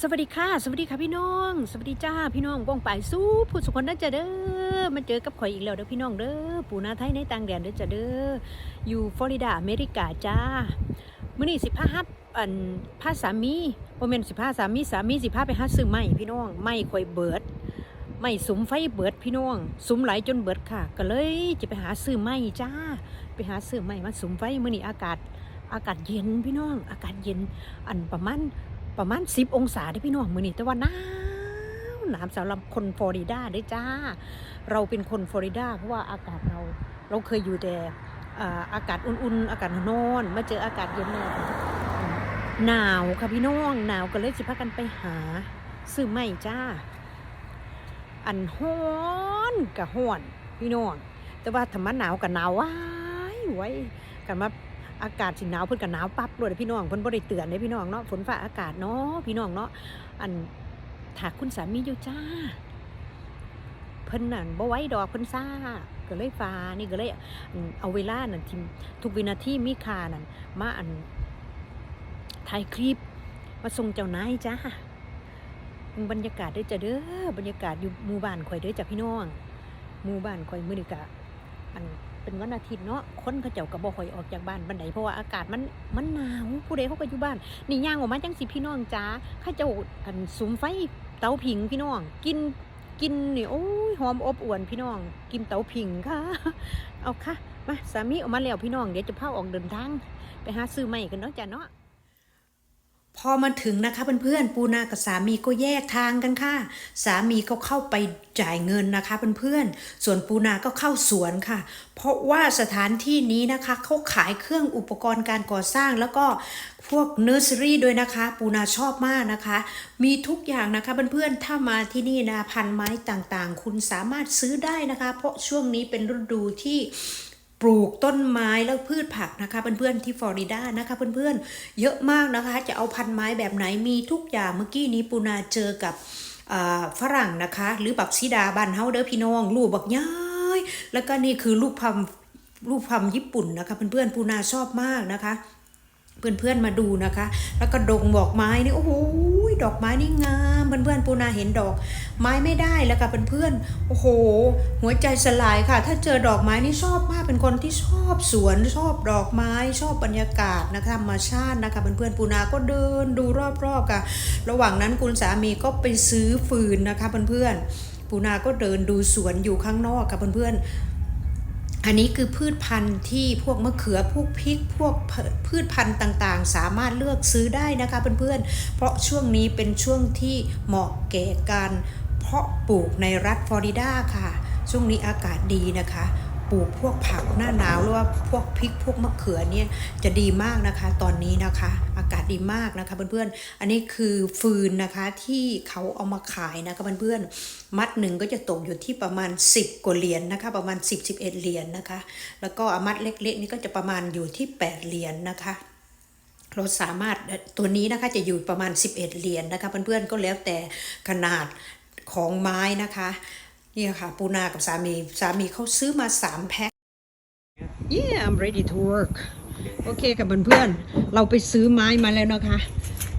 สวัสดีค่ะสวัสดีค่ะพี่น้อง สวัสดีจ้าพี่น้องบ้องไปสู้ผู้สุขคนนั้นจะเด้อมาเจอกับข่อยอีกแล้วเด้อพี่น้องเด้อปู่นาไทยในต่างแดนเด้อจะเด้ออยู่ฟลอริดาอเมริกาจ้ามื้อนี้สิพาฮับอันพาสามีบ่แม่นสิพาสามีสามีสิพาไปหาซื้อไม้พี่น้องไม้ข่อยเบิดไม้สุมไฟเบิดพี่น้องสุมไหลจนเบิดค่ะ ก็เลยจะไปหาซื้อไม้จ้า ไปหาซื้อไม้มาสุมไฟมื้อนี้อากาศอากาศเย็นพี่น้อง อากาศเย็นอันประมาณ ประมาณ10องศาได้พี่น้องมือนี่แต่ว่าหนาวหนาวสำหรับคนฟลอริดาได้จ้า เราเป็นคนฟลอริดาเพราะว่าอากาศเราเราเคยอยู่แต่อากาศอุ่นๆ อากาศนอนมาเจออากาศเย็นเนี่ยหนาวค่ะพี่น้องหนาวก็เลยสิพากันไปหา ซื้อไม่จ้า อันฮ้อนกับฮ้อนพี่น้องแต่ว่าธรรมะหนาวกับหนาวว้ายไว้กันมา อากาศสิหนาวเพิ่นก็หนาวปั๊บเลยพี่น้องเพิ่นบ่ได้เตือนเด้พี่น้องเนาะฝนฟ้าอากาศเนาะพี่น้องเนาะอันถากคุณสามีอยู่จ้า เพิ่นนั่นบ่ไว้ดอกเพิ่นซ่าก็เลยฟ้านี่ก็เลยอันเอาเวลานั่นที่ทุกวินาทีมีค่านั่นมาอันถ่ายคลิปมาส่งเจ้านายจ้าบรรยากาศเด้อจ้ะเด้อบรรยากาศอยู่หมู่บ้านข่อยเด้อจ้ะพี่น้องหมู่บ้านข่อยมื้อนี้ก็อัน เป็นวันอาทิตย์เนาะคนเขาเจ้าก็บ่ค่อยออกจากบ้านบันไดเพราะว่าอากาศมันมันหนาวผู้ใดเขาก็อยู่บ้านนี่ย่างออกมาจังสิพี่น้องจ้าเข้าเจ้าอันสุมไฟเตาผิงพี่น้อง กินกินนี่โอ้ยหอมอบอวนพี่น้อง กินเตาผิงค่ะ เอาค่ะมาสามีออกมาแล้วพี่น้องเดี๋ยวจะพาออกเดินทาง ไปหาซื้อใหม่กันเนาะจ้าเนาะ พอมาถึงนะคะเพื่อนๆปูนากับสามีก็แยกทางกันค่ะ สามีก็เข้าไปจ่ายเงินนะคะเพื่อนๆส่วนปูนาก็เข้าสวนค่ะ เพราะว่าสถานที่นี้นะคะเขาขายเครื่องอุปกรณ์การก่อสร้างแล้วก็พวกเนอร์เซอรี่ด้วยนะคะ ปูนาชอบมากนะคะ มีทุกอย่างนะคะเพื่อนๆถ้ามาที่นี่นะพันไม้ต่างๆ คุณสามารถซื้อได้นะคะ เพราะช่วงนี้เป็นฤดูที่ ปลูกต้นไม้แล้วพืชผักนะคะเพื่อนๆที่ฟลอริดานะคะเพื่อนๆเยอะมากนะคะ จะเอาพันไม้แบบไหนมีทุกอย่างเมื่อกี้นี้ปูนาเจอกับฝรั่งนะคะ หรือบักซีดาบันเฮาเด้อพี่น้องลูกบักย้ายแล้วก็นี่คือลูกพัมลูกพัมญี่ปุ่นนะคะเพื่อนๆปูนาชอบมากนะคะ เพื่อนๆมาดูนะคะ แล้วก็ดงดอกไม้นี่โอ้โหดอกไม้นี่งามเพื่อนๆปูนาเห็นดอก ไม้ไม่ได้แล้วค่ะเพื่อนๆโอ้โห หัวใจสลายค่ะ ถ้าเจอดอกไม้นี่ชอบมากเป็นคนที่ชอบสวนชอบดอกไม้ชอบบรรยากาศนะคะธรรมชาตินะคะเพื่อนๆปูนาก็เดินดูรอบๆค่ะ ระหว่างนั้นคุณสามีก็ไปซื้อฟืนนะคะเพื่อนๆปูนาก็เดินดูสวนอยู่ข้างนอกค่ะเพื่อนๆ อันนี้คือพืชพันธุ์ที่พวกมะเขือพวกพริกพวกพืชพันธุ์ต่างๆ สามารถเลือกซื้อได้นะคะเพื่อนๆ เพราะช่วงนี้เป็นช่วงที่เหมาะแก่การเพาะปลูกในรัฐฟลอริดาค่ะ ช่วงนี้อากาศดีนะคะ ปลูกพวกผักหน้าหนาวหรือว่าพวกพริกพวกมะเขือเนี่ยจะดีมากนะคะ ตอนนี้นะคะ อากาศดีมากนะคะเพื่อนๆ อันนี้คือฟืนนะคะที่เขาเอามาขายนะคะเพื่อนๆ มัดหนึ่งก็จะตกอยู่ที่ประมาณ 10 กว่าเหรียญนนะคะ ประมาณ 10 11เหรียญนะคะ แล้วก็มัดเล็กๆนี่ก็จะประมาณอยู่ที่ 8 เหรียญนะคะเราสามารถตัวนี้นะคะจะอยู่ประมาณ 11 เหรียญนะคะเพื่อนๆก็แล้วแต่ขนาดของไม้นะคะ นี่ยค่ะ ปูนากับสามี สามีเขาซื้อมา3แพ็ค Yeah I'm ready to work โอเคกับเพื่อนๆเราไปซื้อไม้มาแล้วนะคะ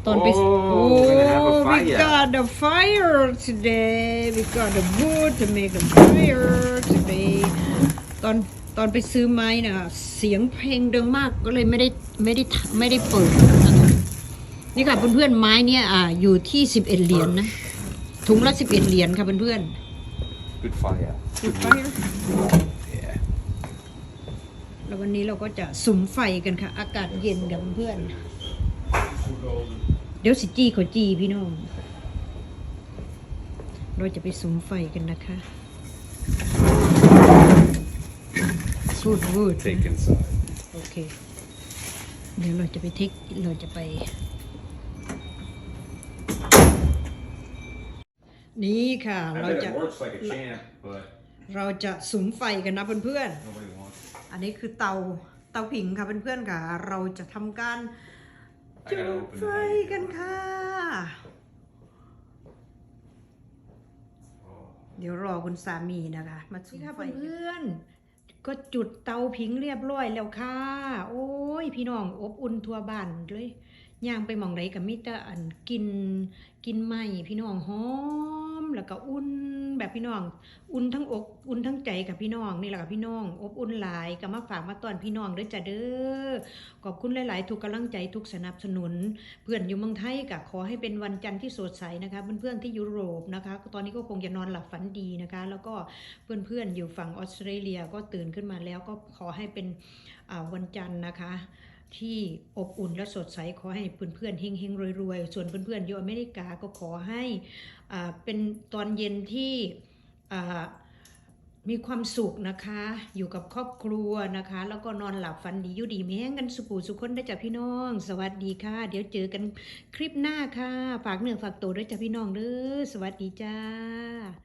ตอนไป Oh, we're gonna have a we fire. got the fire today we got the wood to make a fire today ตอนตอนไปซื้อไม้น่ะเสียงเพลงดังมากก็เลยไม่ได้ไม่ได้ไม่ได้เปิดนะคะนี่ค่ะเพื่อนๆไม้เนี่ยอ่าอยู่ที่ 11 เหรียญนะ ถุงละ 11 เหรียญค่ะเพื่อน Good fire. ๆจุดไฟ Yeah. แล้ววันนี้เราก็จะสุมไฟกันค่ะ อากาศเย็นกับเพื่อนๆเดี๋ยวสิจี้เขาจี้พี่น้อง เราจะไปสุมไฟกันนะคะพูดพูด Take inside. โอเค เดี๋ยวเราจะไปเทค เราจะไป นี่ค่ะ I เรา bet จะ it works like a champ, but เราจะสุมไฟกันนะเพื่อนๆ nobody wants it. อันนี้คือเตาเตาผิงค่ะเพื่อนๆค่ะ เราจะทำการ I จุ gotta ด open ไฟ the กันค่ะ Oh. เดี๋ยวรอคุณสามีนะคะ มาสุมไฟเพื่อนๆก็จุดเตาผิงเรียบร้อยแล้วค่ะ โอ้ย พี่น้องอบอุ่นทั่วบ้านเลยย่างไปหมองใดก็มีแต่อันกินกินไหม้พี่น้องหอม แล้วก็อุ่นแบบพี่น้อง อุ่นทั้งอก อุ่นทั้งใจกับพี่น้องนี่แหละกับพี่น้อง อบอุ่นหลายก็มาฝากมาตอนพี่น้องเด้อจ้ะเด้อขอบคุณหลาย ๆ ทุกกำลังใจทุกสนับสนุน เพื่อนอยู่เมืองไทยก็ขอให้เป็นวันจันทร์ที่สดใสนะคะเพื่อน ๆ ที่ยุโรปนะคะ ตอนนี้ก็คงจะนอนหลับฝันดีนะคะ แล้วก็เพื่อน ๆ อยู่ฝั่งออสเตรเลียก็ตื่นขึ้นมาแล้วก็ขอให้เป็นวันจันทร์นะคะ ที่อบอุ่นและสดใสขอให้เพื่อนๆเฮงๆรวยๆ ส่วนเพื่อนๆอยู่อเมริกาก็ขอให้เป็นตอนเย็นที่มีความสุขนะคะ อยู่กับครอบครัวนะคะ แล้วก็นอนหลับฝันดีอยู่ดีแม้งกันสุขสุขคนได้จ้ะพี่น้อง สวัสดีค่ะ เดี๋ยวเจอกันคลิปหน้าค่ะ ฝากเนื้อฝากตัวด้วยจ้ะพี่น้องเด้อสวัสดีจ้า